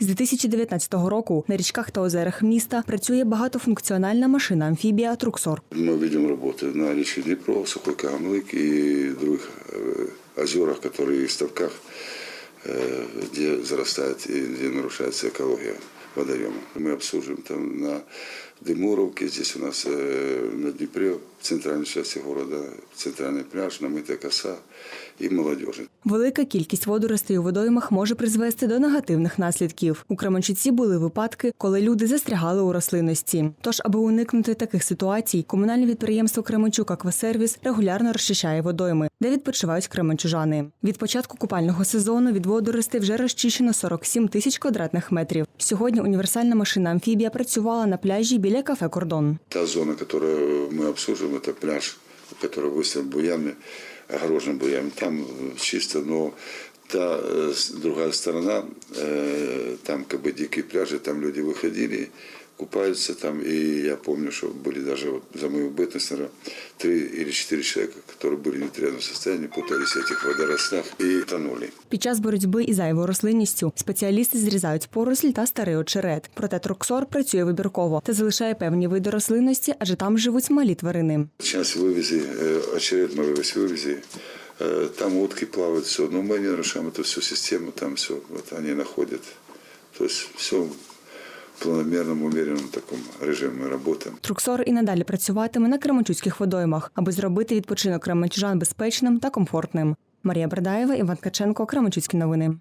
З 2019 року на річках та озерах міста працює багатофункціональна машина амфібія Труксор. Мы видим работы на речке Днепро, Сухой Камлык и других э, озерах, которые в ставках, э, где зарастает и где нарушается экология водоема. Мы обслуживаем там на Дымуровке, здесь у нас э, на Днепре, в центральной части города, центральный пляж, намытая коса и молодежи. Велика кількість водоростей у водоймах може призвести до негативних наслідків. У Кременчуці були випадки, коли люди застрягали у рослинності. Тож, аби уникнути таких ситуацій, комунальне підприємство Кременчук Аквасервіс регулярно розчищає водойми, де відпочивають кременчужани. Від початку купального сезону від водоростей вже розчищено 47 тисяч квадратних метрів. Сьогодні універсальна машина амфібія працювала на пляжі біля кафе Кордон. Та зона, которую мы обслуживаем, это пляж, который выставлен буями, огорожен буями. Там э, чисто, но та э, с- другая сторона, э, там как бы дикие пляжи, там люди выходили, купаются там. И я помню, что были даже вот за мою бытность, наверное, три или четыре человека, которые были в нетрезвом состоянии, путались в этих водорослях и тонули. Під час боротьби із зайвою рослинністю спеціалісти зрізають поросль та старий очерет. Проте труксор працює вибірково та залишає певні види рослинності, адже там живуть малі тварини. Сейчас вывези, э, очеред мы вывез, вывези. Э, Там утки плавают, все. Но мы не нарушаем эту всю систему, там все, вот они находят. То есть все в планомерном, умеренном таком режиме мы работаем. Труксор і надалі працюватиме на кременчуцьких водоймах, аби зробити відпочинок кременчужан безпечним та комфортним. Марія Бердаєва, Іван Ткаченко, Кременчуцькі новини.